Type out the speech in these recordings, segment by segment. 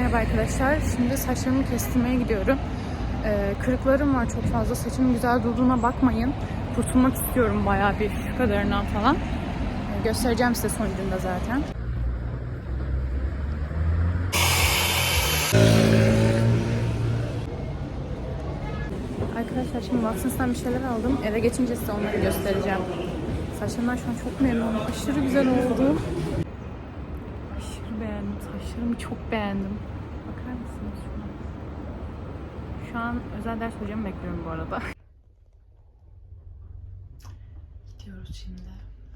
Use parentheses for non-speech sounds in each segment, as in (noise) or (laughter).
Merhaba arkadaşlar. Şimdi saçlarımı kestirmeye gidiyorum. Ee, kırıklarım var çok fazla. Saçımın güzel durduğuna bakmayın. Kurtulmak istiyorum bayağı bir şu kadarından falan. Ee, göstereceğim size sonucunda zaten. Arkadaşlar şimdi Watsons'tan bir şeyler aldım. Eve geçince size onları göstereceğim. Saçlarımdan şu an çok memnunum. Aşırı güzel oldu. Saçlarımı çok beğendim. Bakar mısınız şuna? Şu an özel ders hocamı bekliyorum bu arada. Gidiyoruz şimdi.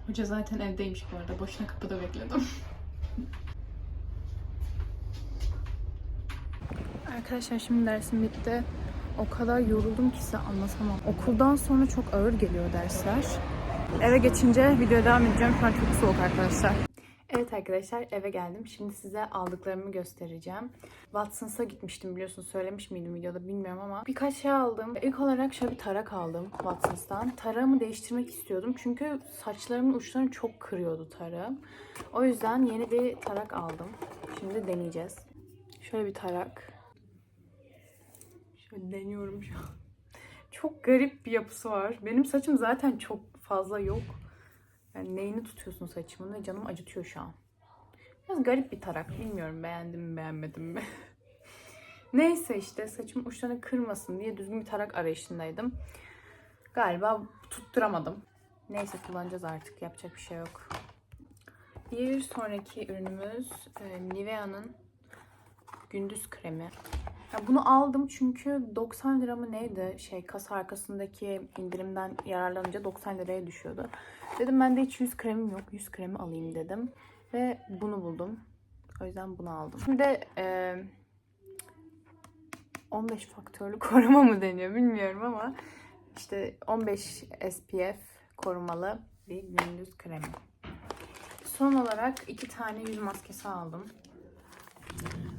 Hoca zaten evdeymiş bu arada. Boşuna kapıda bekledim. Arkadaşlar şimdi dersim bitti. O kadar yoruldum ki size anlatamam. Okuldan sonra çok ağır geliyor dersler. Eve geçince videoya devam edeceğim. Şu an çok soğuk arkadaşlar. Evet arkadaşlar eve geldim. Şimdi size aldıklarımı göstereceğim. Watsons'a gitmiştim biliyorsunuz söylemiş miydim videoda bilmiyorum ama birkaç şey aldım. İlk olarak şöyle bir tarak aldım Watsons'tan. Tarağımı değiştirmek istiyordum çünkü saçlarımın uçlarını çok kırıyordu tarağım. O yüzden yeni bir tarak aldım. Şimdi deneyeceğiz. Şöyle bir tarak. Şöyle deniyorum şu an. (laughs) Çok garip bir yapısı var. Benim saçım zaten çok fazla yok. Yani neyini tutuyorsun saçımın ve canım acıtıyor şu an. Biraz garip bir tarak. Bilmiyorum beğendim mi beğenmedim mi. (laughs) Neyse işte saçım uçlarını kırmasın diye düzgün bir tarak arayışındaydım. Galiba tutturamadım. Neyse kullanacağız artık. Yapacak bir şey yok. Bir sonraki ürünümüz e, Nivea'nın gündüz kremi. Ya bunu aldım çünkü 90 lira mı neydi şey kasa arkasındaki indirimden yararlanınca 90 liraya düşüyordu. Dedim ben de hiç yüz kremim yok. Yüz kremi alayım dedim. Ve bunu buldum. O yüzden bunu aldım. Şimdi de e, 15 faktörlü (laughs) koruma mı deniyor bilmiyorum ama işte 15 SPF korumalı bir gündüz kremi. Son olarak iki tane yüz maskesi aldım.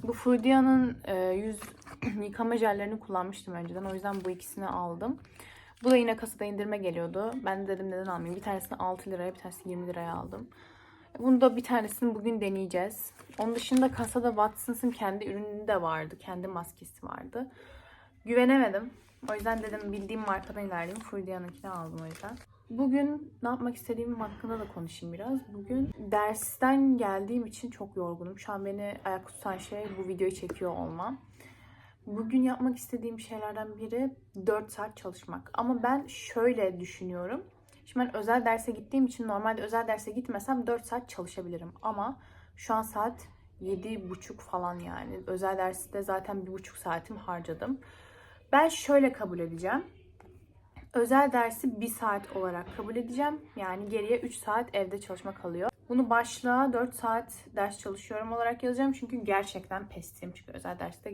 Bu Fudia'nın e, yüz (clears throat) yıkama jellerini kullanmıştım önceden. O yüzden bu ikisini aldım. Bu da yine kasada indirme geliyordu. Ben de dedim neden almayayım. Bir tanesini 6 liraya bir tanesini 20 liraya aldım. Bunu da bir tanesini bugün deneyeceğiz. Onun dışında kasada Watsons'ın kendi ürünü de vardı. Kendi maskesi vardı. Güvenemedim. O yüzden dedim bildiğim markadan ilerleyeyim. Fudia'nınkini aldım o yüzden. Bugün ne yapmak istediğim hakkında da konuşayım biraz. Bugün dersten geldiğim için çok yorgunum. Şu an beni ayakta tutan şey bu videoyu çekiyor olmam. Bugün yapmak istediğim şeylerden biri 4 saat çalışmak. Ama ben şöyle düşünüyorum. Şimdi ben özel derse gittiğim için normalde özel derse gitmesem 4 saat çalışabilirim. Ama şu an saat 7.30 falan yani. Özel derste zaten 1.5 saatim harcadım. Ben şöyle kabul edeceğim. Özel dersi 1 saat olarak kabul edeceğim. Yani geriye 3 saat evde çalışma kalıyor. Bunu başlığa 4 saat ders çalışıyorum olarak yazacağım. Çünkü gerçekten pestim. Çünkü özel derste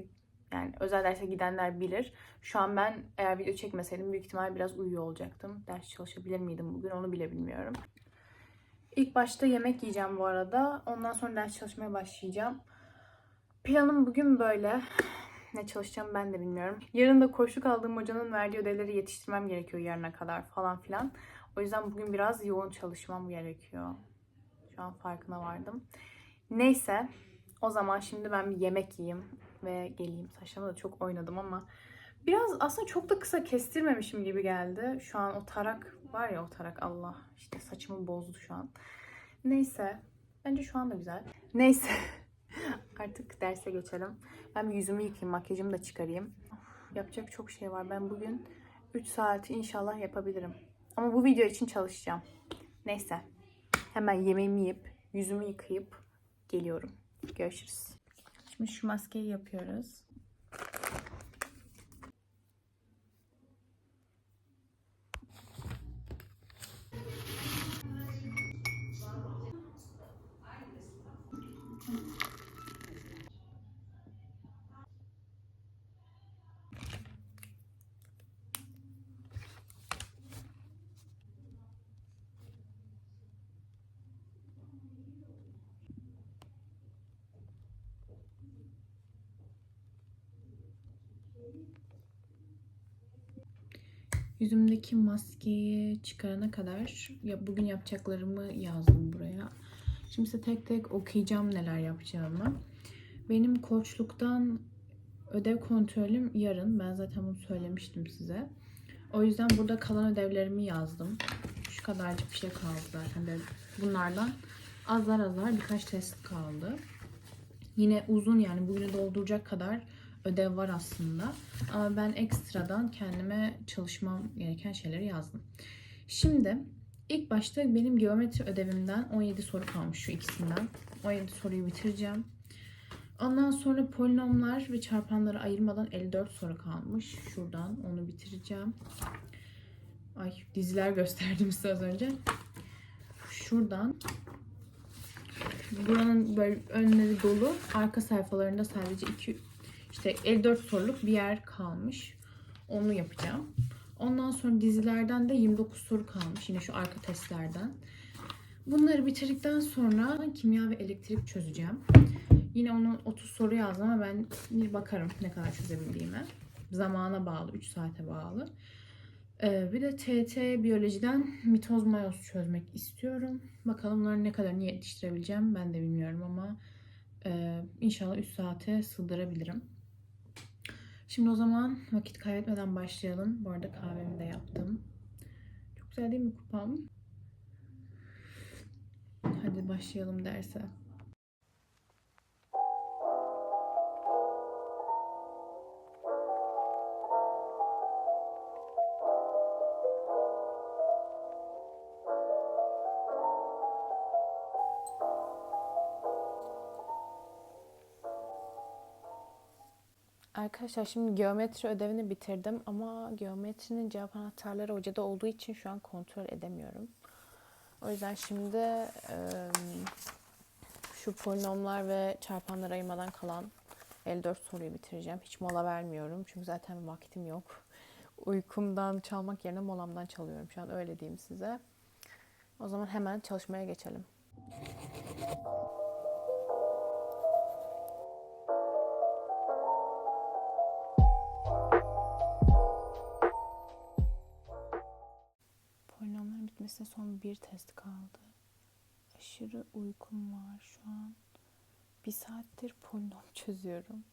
yani özel derse gidenler bilir. Şu an ben eğer video çekmeseydim büyük ihtimal biraz uyuyor olacaktım. Ders çalışabilir miydim bugün onu bile bilmiyorum. İlk başta yemek yiyeceğim bu arada. Ondan sonra ders çalışmaya başlayacağım. Planım bugün böyle. Ne çalışacağım ben de bilmiyorum. Yarın da koşuk aldığım hocanın verdiği ödevleri yetiştirmem gerekiyor yarına kadar falan filan. O yüzden bugün biraz yoğun çalışmam gerekiyor. Şu an farkına vardım. Neyse. O zaman şimdi ben bir yemek yiyeyim ve geleyim. Saçlarımı da çok oynadım ama biraz aslında çok da kısa kestirmemişim gibi geldi. Şu an o tarak var ya o tarak Allah işte saçımı bozdu şu an. Neyse. Bence şu anda güzel. Neyse. (laughs) Artık derse geçelim. Ben bir yüzümü yıkayayım, makyajımı da çıkarayım. Of, yapacak çok şey var. Ben bugün 3 saati inşallah yapabilirim. Ama bu video için çalışacağım. Neyse. Hemen yemeğimi yiyip, yüzümü yıkayıp geliyorum. Görüşürüz. Şimdi şu maskeyi yapıyoruz. Yüzümdeki maskeyi çıkarana kadar ya bugün yapacaklarımı yazdım buraya. Şimdi size tek tek okuyacağım neler yapacağımı. Benim koçluktan ödev kontrolüm yarın. Ben zaten bunu söylemiştim size. O yüzden burada kalan ödevlerimi yazdım. Şu kadarcık bir şey kaldı zaten. Böyle bunlardan azar azar birkaç test kaldı. Yine uzun yani bugünü dolduracak kadar ödev var aslında. Ama ben ekstradan kendime çalışmam gereken şeyleri yazdım. Şimdi ilk başta benim geometri ödevimden 17 soru kalmış şu ikisinden. 17 soruyu bitireceğim. Ondan sonra polinomlar ve çarpanları ayırmadan 54 soru kalmış. Şuradan onu bitireceğim. Ay diziler gösterdim size az önce. Şuradan buranın böyle önleri dolu. Arka sayfalarında sadece 2 işte 54 soruluk bir yer kalmış. Onu yapacağım. Ondan sonra dizilerden de 29 soru kalmış. Yine şu arka testlerden. Bunları bitirdikten sonra kimya ve elektrik çözeceğim. Yine onu 30 soru yazdım ama ben bir bakarım ne kadar çözebildiğime. Zamana bağlı, 3 saate bağlı. Ee, bir de TT biyolojiden mitoz mayoz çözmek istiyorum. Bakalım bunları ne kadar yetiştirebileceğim ben de bilmiyorum ama e, inşallah 3 saate sığdırabilirim. Şimdi o zaman vakit kaybetmeden başlayalım. Bu arada kahvemi de yaptım. Çok güzel değil mi kupam? Hadi başlayalım derse. Arkadaşlar şimdi geometri ödevini bitirdim ama geometrinin cevap anahtarları hocada olduğu için şu an kontrol edemiyorum. O yüzden şimdi şu polinomlar ve çarpanlar ayırmadan kalan 54 soruyu bitireceğim. Hiç mola vermiyorum çünkü zaten vaktim yok. Uykumdan çalmak yerine molamdan çalıyorum şu an öyle diyeyim size. O zaman hemen çalışmaya geçelim. Bitmesine son bir test kaldı. Aşırı uykum var şu an. Bir saattir polinom (laughs) çözüyorum.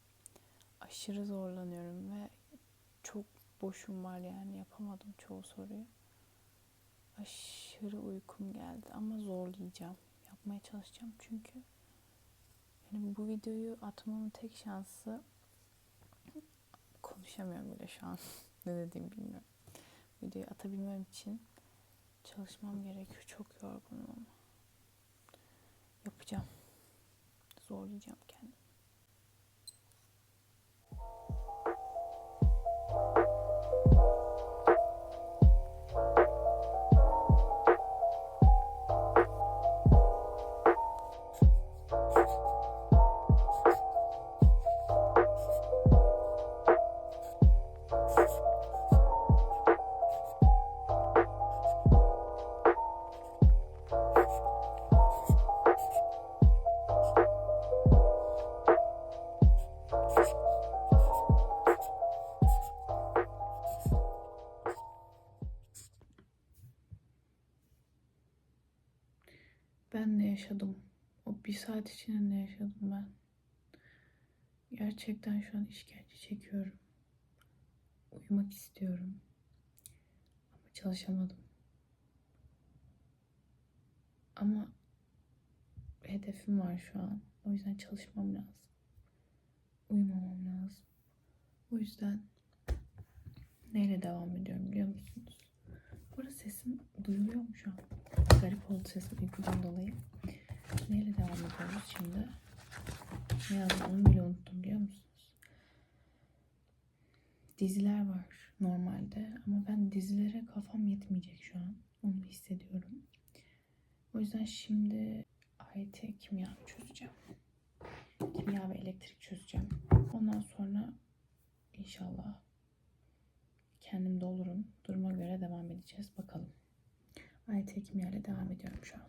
Aşırı zorlanıyorum ve çok boşum var yani yapamadım çoğu soruyu. Aşırı uykum geldi ama zorlayacağım. Yapmaya çalışacağım çünkü benim bu videoyu atmamın tek şansı konuşamıyorum bile şu an. (laughs) ne dediğimi bilmiyorum. Videoyu atabilmem için çalışmam gerekiyor. Çok yorgunum ama. Yapacağım. Zorlayacağım kendimi. Saat içinde yaşadım ben? Gerçekten şu an işkence çekiyorum. Uyumak istiyorum. Ama çalışamadım. Ama hedefim var şu an. O yüzden çalışmam lazım. Uyumamam lazım. O yüzden neyle devam ediyorum biliyor musunuz? Bu sesim duyuluyor mu şu an? Garip oldu sesim uykudan dolayı. Neyle devam ediyoruz şimdi? Ne yazdım onu bile unuttum biliyor musunuz? Diziler var normalde ama ben dizilere kafam yetmeyecek şu an. Onu hissediyorum. O yüzden şimdi AYT kimya çözeceğim. Kimya ve elektrik çözeceğim. Ondan sonra inşallah kendimde olurum. Duruma göre devam edeceğiz. Bakalım. AYT kimya ile devam ediyorum şu an.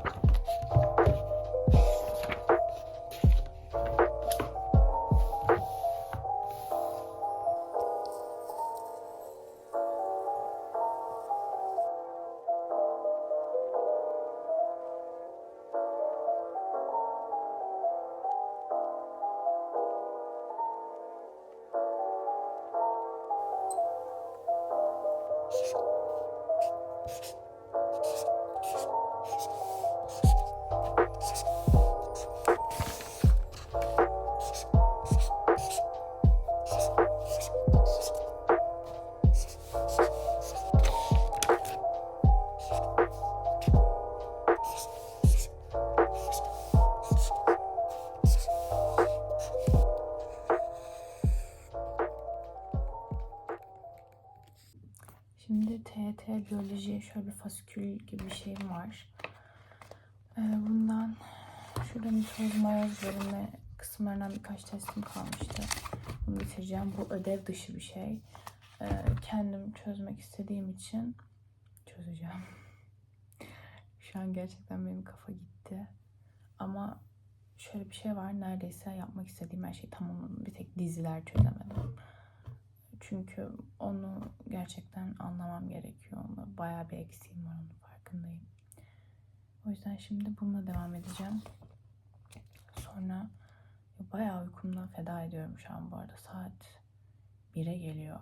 Biyoloji şöyle bir fasikül gibi bir şeyim var. Ee, bundan şurada mitoz mayoz verimi kısımlarından birkaç testim kalmıştı. Bunu bitireceğim. Bu ödev dışı bir şey. Ee, kendim çözmek istediğim için çözeceğim. (laughs) Şu an gerçekten benim kafa gitti. Ama şöyle bir şey var. Neredeyse yapmak istediğim her şeyi tamamladım. Bir tek diziler çözemedim. Çünkü onu gerçekten anlamam gerekiyor. Onda bayağı bir eksiğim var onun farkındayım. O yüzden şimdi bununla devam edeceğim. Sonra bayağı uykumdan feda ediyorum şu an bu arada. Saat 1'e geliyor.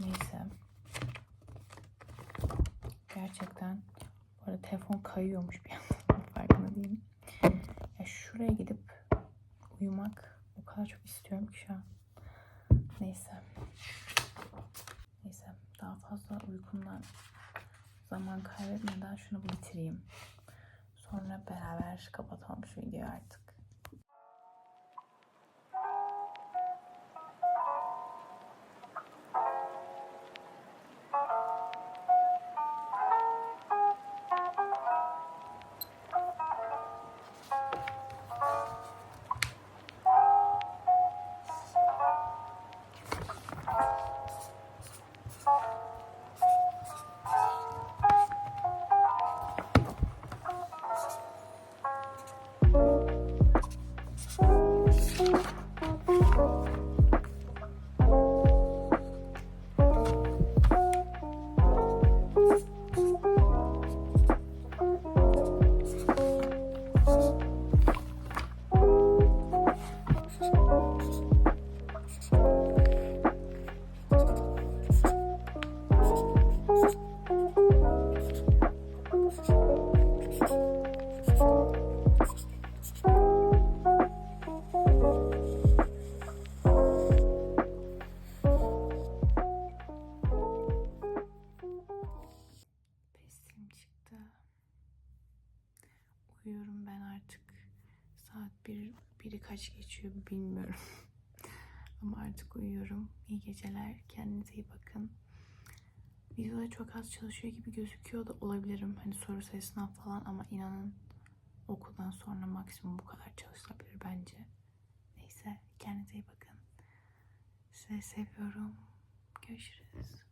Neyse. Gerçekten bu arada telefon kayıyormuş bir yandan. (laughs) Farkında değilim. Ya şuraya gidip uyumak o kadar çok istiyorum ki şu an. Neyse. Neyse. Daha fazla uykumdan zaman kaybetmeden şunu bitireyim. Sonra beraber kapatalım şu videoyu artık. Ben artık. Saat bir, biri kaç geçiyor bilmiyorum. (laughs) Ama artık uyuyorum. İyi geceler. Kendinize iyi bakın. Videoda çok az çalışıyor gibi gözüküyor da olabilirim. Hani soru sayısından falan ama inanın okuldan sonra maksimum bu kadar çalışılabilir bence. Neyse kendinize iyi bakın. Sizi seviyorum. Görüşürüz.